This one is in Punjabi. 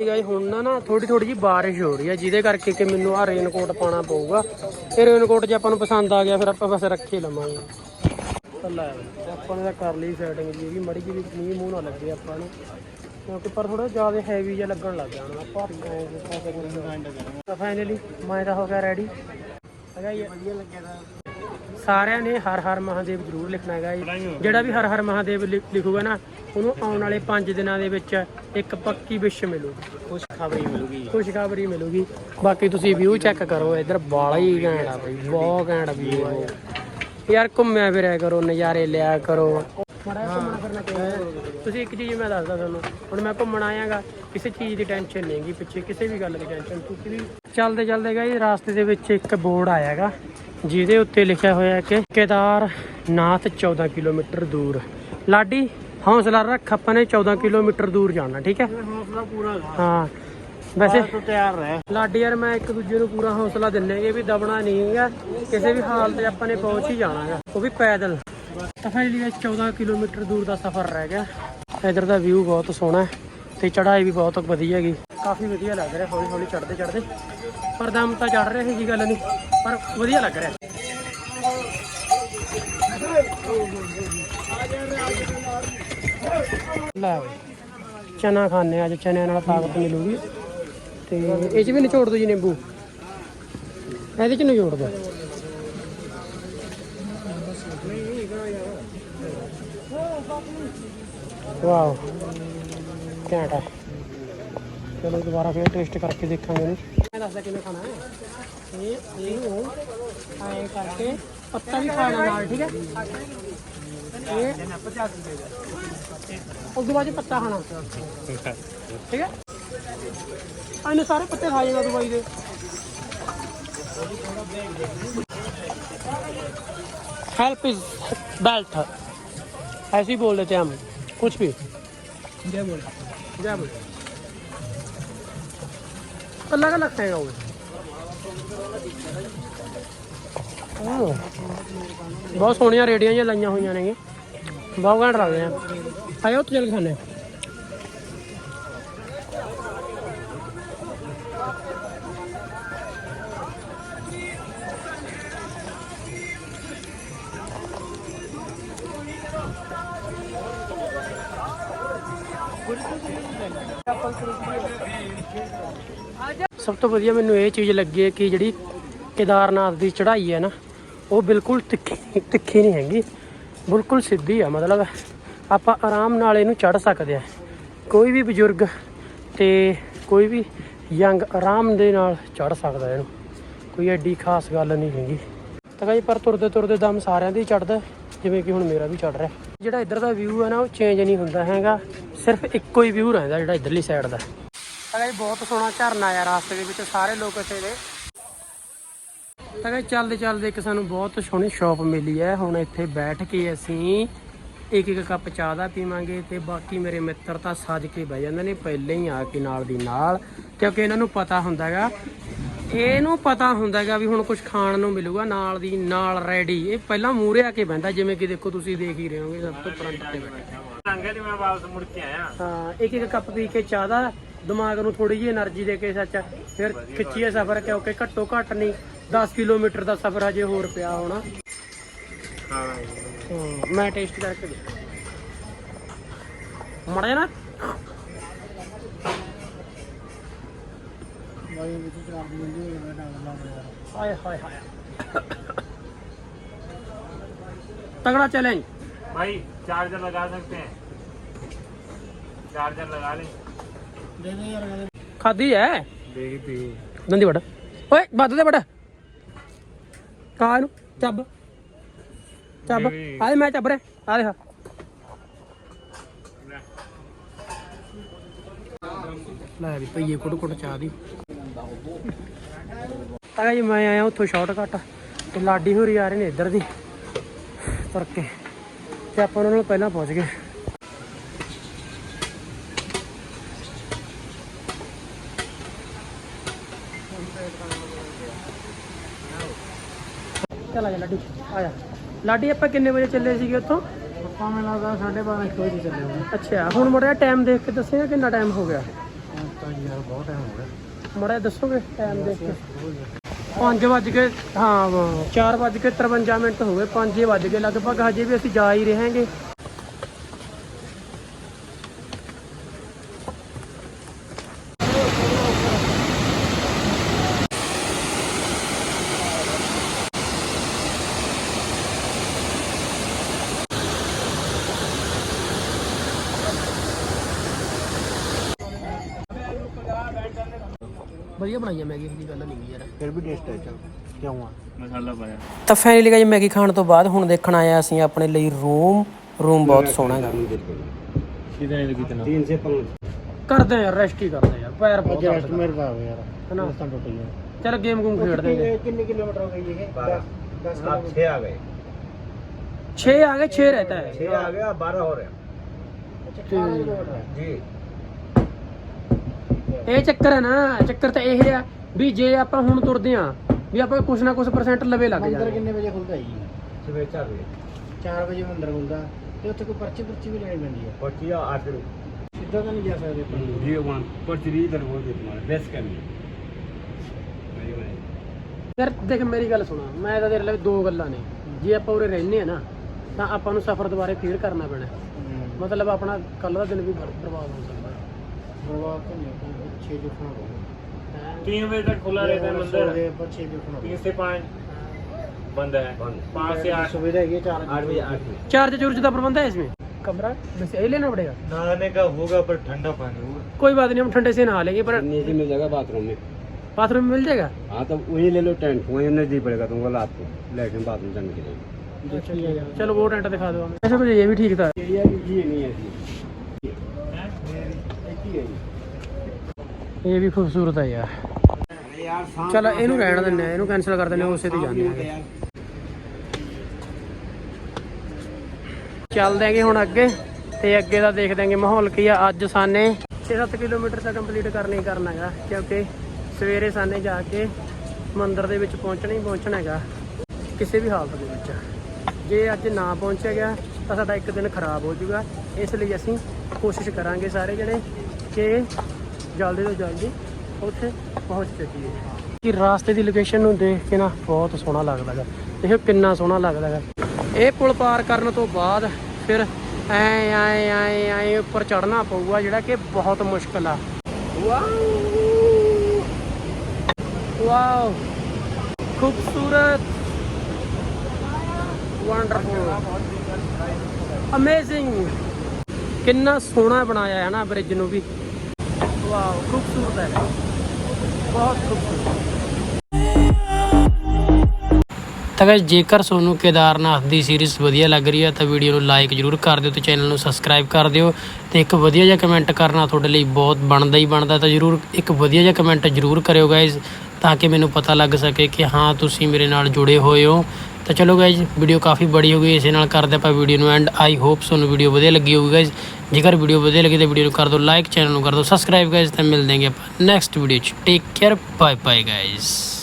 ਗਾਈ ਹੁਣ ਨਾ ਨਾ ਥੋੜੀ ਥੋੜੀ ਜੀ ਬਾਰਿਸ਼ ਹੋ ਰਹੀ ਹੈ, ਜਿਹਦੇ ਕਰਕੇ ਕਿ ਮੈਨੂੰ ਆ ਰੇਨਕੋਟ ਪਾਣਾ ਪਊਗਾ। ਇਹ ਰੇਨਕੋਟ ਜੇ ਆਪਾਂ ਨੂੰ ਪਸੰਦ ਆ ਗਿਆ, ਫਿਰ ਆਪਾਂ ਬਸ ਰੱਖੇ ਲਵਾਂਗੇ। ਲੈ, ਆਪਾਂ ਨੇ ਤਾਂ ਕਰ ਲਈ ਸੈਟਿੰਗ ਜੀ, ਵੀ ਮੜੀ ਜੀ ਵੀ ਮੀਂਹ ਮੂੰਹ ਨਾ ਲੱਗੇ ਆਪਾਂ ਨੂੰ। ਕਿਉਂਕਿ ਪਰ ਥੋੜਾ ਜ਼ਿਆਦਾ ਹੈਵੀ ਜਿਹਾ ਲੱਗਣ ਲੱਗ ਗਿਆ ਹੁਣ ਤਾਂ ਫਾਈਨਲੀ ਮੈਂ ਤਾਂ ਹੋ ਗਿਆ ਰੈਡੀ ਹੈਗਾ ਜੀ। ਵਧੀਆ ਲੱਗਿਆ ਸਾਰਿਆਂ ਨੇ ਹਰ ਹਰ ਮਹਾਦੇਵ ਜ਼ਰੂਰ ਲਿਖਣਾ ਹੈਗਾ ਜੀ। ਜਿਹੜਾ ਵੀ ਹਰ ਹਰ ਮਹਾਦੇਵ ਲਿਖੂਗਾ ਨਾ ਉਹਨੂੰ ਆਉਣ ਵਾਲੇ 5 ਦਿਨਾਂ ਦੇ ਵਿੱਚ ਇੱਕ ਪੱਕੀ ਵਿਸ਼ ਮਿਲੂਗੀ। ਖੁਸ਼ ਖਬਰੀ ਮਿਲੂਗੀ ਖੁਸ਼ਖਬਰੀ ਮਿਲੂਗੀ। ਬਾਕੀ ਤੁਸੀਂ ਵਿਊ ਚੈੱਕ ਕਰੋ ਇੱਧਰ ਬਾਲਾ ਹੀ ਘੈਂਟ ਆ ਬਈ ਬਹੁਤ ਘੈਂਟ ਵਿਊ ਆ ਯਾਰ ਘੁੰਮਿਆ ਫਿਰਿਆ ਕਰੋ ਨਜ਼ਾਰੇ ਲਿਆ ਕਰੋ। ਮਾੜਾ ਜਿਹਾ ਘੁੰਮਣਾ ਫਿਰਨਾ ਚਾਹੀਦਾ। ਤੁਸੀਂ ਇੱਕ ਚੀਜ਼ ਮੈਂ ਦੱਸਦਾ ਤੁਹਾਨੂੰ ਹੁਣ ਮੈਂ ਘੁੰਮਣ ਆਇਆਗਾ ਕਿਸੇ ਚੀਜ਼ ਦੀ ਟੈਨਸ਼ਨ ਨਹੀਂ ਹੈਗੀ ਪਿੱਛੇ ਕਿਸੇ ਵੀ ਗੱਲ ਦੀ ਟੈਨਸ਼ਨ ਤੁਸੀਂ ਵੀ ਚੱਲਦੇ ਚੱਲਦੇ ਗਏ ਰਾਸਤੇ ਦੇ ਵਿੱਚ ਇੱਕ ਬੋਰਡ ਆਇਆਗਾ। ਜਿਹਦੇ ਉੱਤੇ ਲਿਖਿਆ ਹੋਇਆ ਹੈ ਕਿ ਕੇਦਾਰਨਾਥ 14 ਕਿਲੋਮੀਟਰ ਦੂਰ। ਲਾਡੀ ਹੌਸਲਾ ਰੱਖ ਆਪਾਂ ਨੇ 14 ਕਿਲੋਮੀਟਰ ਦੂਰ ਜਾਣਾ ਠੀਕ ਹੈ? ਹੌਸਲਾ ਪੂਰਾ ਹਾਂ ਵੈਸੇ ਤੂੰ ਤਿਆਰ ਰਹਿ। ਲਾਡੀ ਯਾਰ ਮੈਂ ਇੱਕ ਦੂਜੇ ਨੂੰ ਪੂਰਾ ਹੌਸਲਾ ਦਿੰਨੇਗੇ ਵੀ ਦਬਣਾ ਨਹੀਂ ਹੈਗਾ ਕਿਸੇ ਵੀ ਹਾਲ ਤੇ ਆਪਾਂ ਨੇ ਪਹੁੰਚ ਹੀ ਜਾਣਾ ਹੈਗਾ। ਉਹ ਵੀ ਪੈਦਲ। ਤਾਂ ਫਿਰ ਲਈ 14 ਕਿਲੋਮੀਟਰ ਦੂਰ ਦਾ ਸਫ਼ਰ ਰਹਿ ਗਿਆ। ਇਧਰ ਦਾ ਵਿਊ ਬਹੁਤ ਸੋਹਣਾ ਹੈ ਤੇ ਚੜ੍ਹਾਈ ਵੀ ਬਹੁਤ ਵਧੀਆ ਹੈਗੀ। ਕਾਫੀ ਵਧੀਆ ਲੱਗ ਰਿਹਾ ਹੌਲੀ ਹੌਲੀ ਚੜ੍ਹਦੇ ਚੜ੍ਹਦੇ ਪਰ ਦਮ ਤਾਂ ਚੜ੍ਹ ਰਿਹਾ ਸੀ ਗੱਲ ਨਹੀਂ, ਪਰ ਵਧੀਆ ਲੱਗ ਰਿਹਾ। ਲੈ ਬਈ, ਚਨਾ ਖਾਣੇ ਅੱਜ ਚਨਿਆਂ ਨਾਲ ਤਾਕਤ ਮਿਲੂਗੀ। ਤੇ ਇਹ ਚ ਵੀ ਨਿਚੋੜ ਦੋ ਜੀ ਨਿੰਬੂ। ਇਹਦੇ ਚ ਨਿਚੋੜ ਦੋ ਵਾਓ, ਘੈਂਟ ਹੈ ਚਲੋ ਦੁਬਾਰਾ ਫੇਰ ਟੇਸਟ ਕਰਕੇ ਦੇਖਾਂਗੇ ਇਹਨੂੰ खाना है। पत्ता भी ठीक है? पत्ता खाना। इन्हें सारे पत्ते खा जाएगा दुबई के हेल्प इज़ बेल्ट ऐसे ही बोल देते हैं हम, कुछ भी। जय बोल। जय बोल। अलग अलग खाएगा वो ਹਮ। ਬਹੁਤ ਸੋਹਣੀਆਂ ਰੇੜੀਆਂ ਜਿਹੀਆਂ ਲਾਈਆਂ ਹੋਈਆਂ ਨੇਗੇ ਬਹੁਤ ਘੈਂਟ ਲੱਗਦੇ ਆ ਆਇਓ ਉੱਥੇ ਚੱਲ ਕੇ ਖਾਣੇ ਸਭ ਤੋਂ ਵਧੀਆ ਮੈਨੂੰ ਇਹ ਚੀਜ਼ ਲੱਗੀ ਹੈ ਕਿ ਜਿਹੜੀ ਕੇਦਾਰਨਾਥ ਦੀ ਚੜ੍ਹਾਈ ਹੈ ਨਾ, ਉਹ ਬਿਲਕੁਲ ਤਿੱਖੀ ਤਿੱਖੀ ਨਹੀਂ ਹੈਗੀ, ਬਿਲਕੁਲ ਸਿੱਧੀ ਆ, ਮਤਲਬ ਆਪਾਂ ਆਰਾਮ ਨਾਲ ਇਹਨੂੰ ਚੜ੍ਹ ਸਕਦੇ ਆ ਕੋਈ ਵੀ ਬਜ਼ੁਰਗ ਤੇ ਕੋਈ ਵੀ ਯੰਗ ਆਰਾਮ ਦੇ ਨਾਲ ਚੜ੍ਹ ਸਕਦਾ ਇਹਨੂੰ, ਕੋਈ ਐਡੀ ਖਾਸ ਗੱਲ ਨਹੀਂ ਹੈਗੀ। ਤਾਂ ਜੀ ਪਰ ਤੁਰਦੇ ਤੁਰਦੇ ਦਮ ਸਾਰਿਆਂ ਦੇ ਹੀ ਚੜਦਾ ਜਿਵੇਂ ਕਿ ਹੁਣ ਮੇਰਾ ਵੀ ਚੜ ਰਿਹਾ। ਜਿਹੜਾ ਇੱਧਰ ਦਾ ਵਿਊ ਹੈ ਨਾ, ਉਹ ਚੇਂਜ ਨਹੀਂ ਹੁੰਦਾ ਹੈਗਾ। ਸਿਰਫ ਇੱਕੋ ਹੀ ਵਿਊ ਰਹਿੰਦਾ ਜਿਹੜਾ ਇੱਧਰਲੀ ਸਾਈਡ ਦਾ। ਤਾਂ ਜੀ ਬਹੁਤ ਸੋਹਣਾ ਝਰਨਾ ਆ ਰਸਤੇ ਦੇ ਵਿੱਚ, ਸਾਰੇ ਲੋਕ ਇੱਥੇ ਦੇ। ਤਾਂ ਜੀ ਚੱਲਦੇ ਚੱਲਦੇ ਇੱਕ ਸਾਨੂੰ ਬਹੁਤ ਸੋਹਣੀ ਸ਼ਾਪ ਮਿਲੀ ਹੈ। ਹੁਣ ਇੱਥੇ ਬੈਠ ਕੇ ਅਸੀਂ ਇੱਕ ਇੱਕ ਕੱਪ ਚਾਹ ਦਾ ਪੀਵਾਂਗੇ ਤੇ ਬਾਕੀ ਮੇਰੇ ਮਿੱਤਰ ਤਾਂ ਸੱਜ ਕੇ ਬਹਿ ਜਾਂਦੇ ਨੇ, ਪਹਿਲਾਂ ਹੀ ਆ ਕੇ ਨਾਲ ਦੀ ਨਾਲ। ਕਿਉਂਕਿ ਇਹਨਾਂ ਨੂੰ ਪਤਾ ਹੁੰਦਾ ਹੈਗਾ ਇਹਨੂੰ ਪਤਾ ਹੁੰਦਾਗਾ ਵੀ ਹੁਣ ਕੁਝ ਖਾਣ ਨੂੰ ਮਿਲੂਗਾ ਨਾਲ ਦੀ ਨਾਲ ਰੈਡੀ ਇਹ ਪਹਿਲਾਂ ਮੂਰੇ ਕੇ ਬੈੰਦਾ ਜਿਵੇਂ ਕਿ ਦੇਖੋ ਤੁਸੀਂ ਦੇਖ ਹੀ ਰਹੇ ਹੋਗੇ ਸਭ ਤੋਂ ਫਰੰਟ ਤੇ ਬੈਠਾ। ਲੰਘਿਆ ਜਿਵੇਂ ਵਾਪਸ ਮੁੜ ਕੇ ਆਇਆ। ਹਾਂ ਇੱਕ ਇੱਕ ਕੱਪ ਪੀ ਕੇ ਚਾਹ ਦਾ ਦਿਮਾਗ ਨੂੰ ਥੋੜੀ ਜਿਹੀ એનર્ਜੀ ਦੇ ਕੇ ਸੱਚ ਫਿਰ ਖਿੱਚੀਏ ਸਫ਼ਰ ਕਿਉਂਕਿ ਘੱਟੋ ਘੱਟ ਨਹੀਂ 10 ਕਿਲੋਮੀਟਰ ਦਾ ਸਫ਼ਰ ਅਜੇ ਹੋਰ ਪਿਆ ਹੋਣਾ। ਹਾਂ। ਮੈਂ ਟੇਸਟ ਕਰਕੇ ਮੜਿਆ ਨਾ। ਹਾਏ ਹਾਏ ਹਾਏ तगड़ा चैलेंज भाई चार्जर लगा सकते हैं चार्जर लगा ले खादी है देखी थी ਦੰਦੀ ਵੜ ਓਏ ਬੱਦ ਦੇ ਵੜ ਕਾ ਇਹਨੂੰ ਚੱਬ ਚੱਬ ਨਹੀਂ। ਆਲੇ ਮੈਂ ਚੱਬ ਰੇ ਆ ਦੇਖ ਲੈ ਵੀ ਪਈਏ ਕੁੱਟ ਕੁੱਟ ਚਾਹ ਦੀ ਤਾਂ ਜੀ ਮੈਂ ਆਇਆ ਉੱਥੋਂ ਸ਼ਾਰਟਕਟ ਤੇ ਲਾਡੀ ਹੋਰੀ ਆ ਰਹੇ ਨੇ ਇੱਧਰ ਦੀ ਤੁਰ ਕੇ ਤੇ ਆਪਾਂ ਉਹਨਾਂ ਨਾਲ ਪਹਿਲਾਂ ਪਹੁੰਚ ਗਏ। ਚੱਲ ਆ ਜਾ ਲਾਡੀ ਆ ਜਾ। ਲਾਡੀ ਆਪਾਂ ਕਿੰਨੇ ਵਜੇ ਚੱਲੇ ਸੀਗੇ ਉੱਥੋਂ? ਪਪਾ ਮੈਨੂੰ ਲੱਗਦਾ 12:30 ਵਜੇ ਚੱਲੇ ਹੋਣੇ। ਅੱਛਾ ਹੁਣ ਮੜਿਆ ਟਾਈਮ ਦੇਖ ਕੇ ਦੱਸਿਆ ਕਿੰਨਾ ਟਾਈਮ ਹੋ ਗਿਆ? ਜੀ ਯਾਰ ਬਹੁਤ ਟਾਈਮ ਹੋ ਗਿਆ। ਮੜਾ ਦੱਸੋਗੇ ਟਾਈਮ ਦੇਖ ਕੇ? 5 ਵੱਜ ਕੇ, ਹਾਂ 4 ਵੱਜ ਕੇ 53 ਮਿੰਟ ਹੋ ਗਏ 5 ਵੱਜ ਗਏ, ਲਗਭਗ ਹਜੇ ਵੀ ਅਸੀਂ ਜਾ ਹੀ ਰਹਾਂਗੇ। ਵਧੀਆ ਬਣਾਈ ਆ ਮੈਗੀ ਦੀ ਗੱਲ ਨਹੀਂ ਯਾਰ। ਫਿਰ ਵੀ ਟੇਸਟ ਹੈ ਚਲ ਕਿਉਂ ਆ ਮਸਾਲਾ ਪਾਇਆ ਤਾਂ ਫਾਈਨਲੀ ਗਾਇਸ ਮੈਗੀ ਖਾਣ ਤੋਂ ਬਾਅਦ ਹੁਣ ਦੇਖਣ ਆਇਆ ਅਸੀਂ ਆਪਣੇ ਲਈ ਰੂਮ ਰੂਮ ਬਹੁਤ ਸੋਹਣਾ ਹੈਗਾ ਕਿਦਾਂ ਇਹ ਕਿਤਨਾ तीन से पाँच ਕਰਦੇ ਆ ਯਾਰ ਰੈਸਟ ਹੀ ਕਰਦੇ ਆ ਯਾਰ ਪੈਰ ਬਹੁਤ ਜਸਟ ਦਰਦ ਮੇਰੇ ਦਾ ਹੋ ਯਾਰ ਹਨਾ ਤਾਂ ਟੁੱਟ ਗਿਆ ਚਲ ਗੇਮ ਗੂਮ ਖੇਡਦੇ ਹਾਂ ਕਿੰਨੇ ਕਿਲੋਮੀਟਰ ਹੋ ਗਈ ਇਹ बारह 10 आप छः आ गए 6 आ गए 6 रहता है छः आ गया बारह हो रहे हैं जी ਇਹ ਚੱਕਰ ਹੈ ਨਾ ਚੱਕਰ ਤਾਂ ਇਹ ਆ ਵੀ ਜੇ ਆਪਾਂ ਹੁਣ ਤੁਰਦੇ ਆ ਵੀ ਆਪਾਂ ਕੁਛ ਨਾ ਕੁਛ ਪਰਸੈਂਟ ਲਵੇ ਲੱਗ ਮੰਦਰ ਕਿੰਨੇ ਵਜੇ ਖੁੱਲਦਾ ਜੀ? ਸਵੇਰ 4 ਵਜੇ। 4 ਵਜੇ ਮੰਦਰ ਖੁੱਲਦਾ ਤੇ ਉੱਥੇ ਕੋਈ ਪਰਚੀ ਪੁਰਚੀ ਵੀ ਲੈਣੀ ਪੈਂਦੀ ਆ? ਪਰਚੀ ਆ ਆਖਰ ਸਿੱਧਾ ਤਾਂ ਨਹੀਂ ਜਾ ਸਕਦੇ ਆਪਾਂ। ਜੀ ਵਾਂ ਪਰਚੀ ਦੀ ਦਰ ਬੋਲ ਦੇ ਬੈਸ ਕਰਨੀ ਮੇਰੀ ਬਾਈ ਦੇਖ ਮੇਰੀ ਗੱਲ ਸੁਣਾ ਮੈਂ ਤਾਂ ਤੇਰੇ ਲਈ ਦੋ ਗੱਲਾਂ ਨੇ। ਜੇ ਆਪਾਂ ਉਰੇ ਰਹਿੰਦੇ ਆ ਨਾ ਤਾਂ ਆਪਾਂ ਨੂੰ ਸਫ਼ਰ ਦੁਬਾਰੇ ਫੇਰ ਕਰਨਾ ਪੈਣਾ। ਮਤਲਬ ਆਪਣਾ ਕੱਲ ਦਾ ਦਿਨ ਵੀ ਬਰਬਾਦ ਹੋ ਸਕਦਾ। ਪ੍ਰਭਾਵ ਤਾਂ ਨਹੀਂ ਆਪਾਂ ਛੇ ਜੁਖਣਾ ਹੋਊਗਾ तीन बजे तक खुला रहता है मंदिर। तीन से पाँच। बंद है। पाँच से आठ। सुविधा ये आठ बजे आठ चार से चौर का प्रबंध है इसमें? कमरा? यही लेना पड़ेगा? नहाने का होगा पर ठंडा पानी होगा। कोई बात नहीं हम ठंडे से नहा लेंगे पर नीचे मिल जाएगा बाथरूम में। बाथरूम में मिल जाएगा? हाँ तो वही ले लो टेंट वही नज़दीक पड़ेगा तुमको रात को। लेकिन बाथरूम जाने के लिए। चलो वो टेंट दिखा दो ये भी ठीक था। ये नहीं है ਇਹ ਵੀ ਖੂਬਸੂਰਤ ਹੈ ਯਾਰ। ਚਲ ਇਹਨੂੰ ਰਹਿਣ ਦਿੰਦੇ ਆ, ਇਹਨੂੰ ਕੈਨਸਲ ਕਰ ਦਿੰਦੇ ਆ, ਉਸੇ ਤੇ ਜਾਂਦੇ ਆ। ਚੱਲਦੇ ਆਂਗੇ ਹੁਣ ਅੱਗੇ ਤੇ ਅੱਗੇ ਦਾ ਦੇਖਦੇ ਆਂਗੇ ਮਾਹੌਲ ਕੀ ਆ ਅੱਜ ਸਾਨੇ। 6-7 ਕਿਲੋਮੀਟਰ ਤਾਂ ਕੰਪਲੀਟ ਕਰਨਾ ਹੀ ਕਰਨਾ ਹੈਗਾ, ਕਿਉਂਕਿ ਸਵੇਰੇ ਸਾਨੇ ਜਾ ਕੇ ਮੰਦਿਰ ਦੇ ਵਿੱਚ ਪਹੁੰਚਣਾ ਹੀ ਪਹੁੰਚਣਾ ਹੈਗਾ, ਕਿਸੇ ਵੀ ਹਾਲਤ ਦੇ ਵਿੱਚ। ਜੇ ਅੱਜ ਨਾ ਪਹੁੰਚਿਆ ਗਿਆ ਤਾਂ ਸਾਡਾ ਇੱਕ ਦਿਨ ਖਰਾਬ ਹੋ ਜਾਊਗਾ, ਇਸ ਲਈ ਅਸੀਂ ਕੋਸ਼ਿਸ਼ ਕਰਾਂਗੇ ਸਾਰੇ ਜਣੇ ਕਿ ਜਲਦੀ ਤੋਂ ਜਲਦੀ ਉੱਥੇ ਪਹੁੰਚ ਸਕੀਏ। ਕਿ ਰਾਸਤੇ ਦੀ ਲੋਕੇਸ਼ਨ ਨੂੰ ਦੇਖ ਕੇ ਨਾ ਬਹੁਤ ਸੋਹਣਾ ਲੱਗਦਾ ਹੈ ਦੇਖੋ ਕਿੰਨਾ ਸੋਹਣਾ ਲੱਗਦਾ ਹੈ ਇਹ ਪੁਲ ਪਾਰ ਕਰਨ ਤੋਂ ਬਾਅਦ ਫਿਰ ਐ ਐ ਐ ਐ ਉੱਪਰ ਚੜਨਾ ਪਊਗਾ, ਜਿਹੜਾ ਕਿ ਬਹੁਤ ਮੁਸ਼ਕਲ ਆ। ਵਾਓ! ਵਾਓ! ਖੂਬਸੂਰਤ! ਵੰਡਰਫੁਲ ਅਮੇਜ਼ਿੰਗ ਕਿੰਨਾ ਸੋਹਣਾ ਬਣਾਇਆ ਹੈ ਨਾ ਬ੍ਰਿਜ ਨੂੰ ਵੀ। ਵਾਓ ਖੂਬਸੂਰਤ ਹੈ। ਬਹੁਤ ਖੂਬਸੂਰਤ। ਤਾਂ guys, ਜੇਕਰ ਤੁਹਾਨੂੰ ਕੇਦਾਰਨਾਥ ਦੀ ਸੀਰੀਜ਼ ਵਧੀਆ ਲੱਗ ਰਹੀ ਹੈ ਤਾਂ ਵੀਡੀਓ ਨੂੰ ਲਾਈਕ ਜਰੂਰ ਕਰ ਦਿਓ ਤੇ ਚੈਨਲ ਨੂੰ ਸਬਸਕ੍ਰਾਈਬ ਕਰ ਦਿਓ ਤੇ ਇੱਕ ਵਧੀਆ ਜਿਹਾ ਕਮੈਂਟ ਕਰਨਾ ਤੁਹਾਡੇ ਲਈ ਬਹੁਤ ਬਣਦਾ ਹੀ ਬਣਦਾ ਤਾਂ ਜਰੂਰ ਇੱਕ ਵਧੀਆ ਜਿਹਾ ਕਮੈਂਟ ਜਰੂਰ ਕਰਿਓ ਗਾਇਜ਼ ਤਾਂ ਕਿ ਮੈਨੂੰ ਪਤਾ ਲੱਗ ਸਕੇ ਕਿ ਹਾਂ ਤੁਸੀਂ ਮੇਰੇ ਨਾਲ ਜੁੜੇ ਹੋਏ ਹੋ। ਤਾਂ ਚਲੋ ਗਾਇਜ਼ ਵੀਡੀਓ ਕਾਫੀ ਬੜੀ ਹੋ ਗਈ, ਇਸੇ ਨਾਲ ਕਰਦੇ ਆਪਾਂ ਵੀਡੀਓ ਨੂੰ ਐਂਡ ਆਈ ਹੋਪ ਤੁਹਾਨੂੰ ਵੀਡੀਓ ਵਧੀਆ ਲੱਗੀ ਹੋਊਗੀ ਗਾਇਜ਼ ਜੇਕਰ ਵੀਡੀਓ ਵਧੀਆ ਲੱਗੀ ਤਾਂ ਵੀਡੀਓ ਨੂੰ ਕਰ ਦਿਓ ਲਾਈਕ ਚੈਨਲ ਨੂੰ ਕਰ ਦਿਓ ਸਬਸਕ੍ਰਾਈਬ ਗਾਇਜ਼ ਤਾਂ ਮਿਲ ਹਾਂ ਆਪਾਂ ਨੈਕਸਟ ਵੀਡੀਓ ਚ। Take care bye bye guys